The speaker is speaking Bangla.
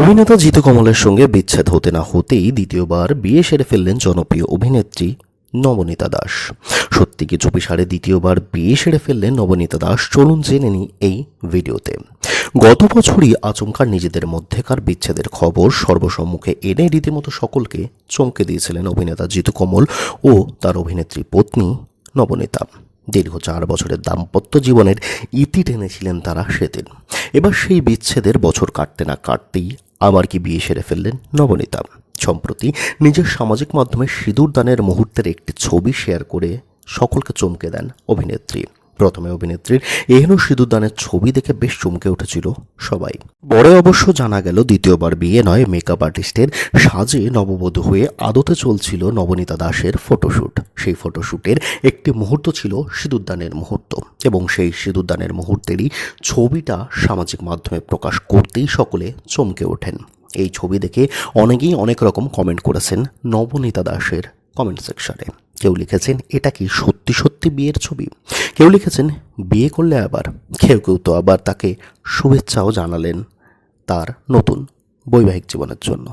অভিনেতা জিতু কমলের সঙ্গে বিচ্ছেদ হতে না হতেই দ্বিতীয়বার বিয়ে সেরে ফেললেন জনপ্রিয় অভিনেত্রী নবনীতা দাস। সত্যি কি চুপি সারে দ্বিতীয়বার বিয়ে সেরে ফেললেন নবনীতা দাস? চলুন জেনে নিই এই ভিডিওতে। গত বছরই আচমকা নিজেদের মধ্যেকার বিচ্ছেদের খবর সর্বসম্মুখে এনে রীতিমতো সকলকে চমকে দিয়েছিলেন অভিনেতা জিতু কমল ও তার অভিনেত্রী পত্নী নবনীতা। দীর্ঘ চার বছরের দাম্পত্য জীবনের ইতি টেনেছিলেন তারা সেদিন। এবার সেই বিচ্ছেদের বছর কাটতে না কাটতেই আবার কি বিয়ে সেরে ফেললেন? নবনীতা, সম্প্রতি নিজের সামাজিক মাধ্যমে সিঁদুর দানের মুহূর্তের একটি ছবি শেয়ার করে সকলকে চমকে দেন অভিনেত্রী। প্রথমে অভিনেত্রীর এহেন সিঁদুরদানের ছবি দেখে বেশ চমকে উঠেছিল সবাই। পরে অবশ্য জানা গেল দ্বিতীয়বার বিয়ে নয় মেকআপ আর্টিস্টের সাজে নববধূ হয়ে আদতে চলছিল নবনীতা দাসের ফটোশ্যুট সেই ফটোশ্যুটের একটি মুহূর্ত ছিল সিঁদুরদানের মুহূর্ত এবং সেই সিঁদুরদানের মুহূর্তেরই ছবিটা সামাজিক মাধ্যমে প্রকাশ করতেই সকলে চমকে ওঠেন। এই ছবি দেখে অনেকেই অনেক রকম কমেন্ট করেছেন নবনীতা দাসের কমেন্ট সেকশনে কেউ লিখেছেন, এটা কি সত্যি সত্যি বিয়ের ছবি? কেউ লিখেছেন, বিয়ে করলে আবার, কেউ কেউ তো আবার তাকে শুভেচ্ছাও জানালেন তার নতুন বৈবাহিক জীবনের জন্য।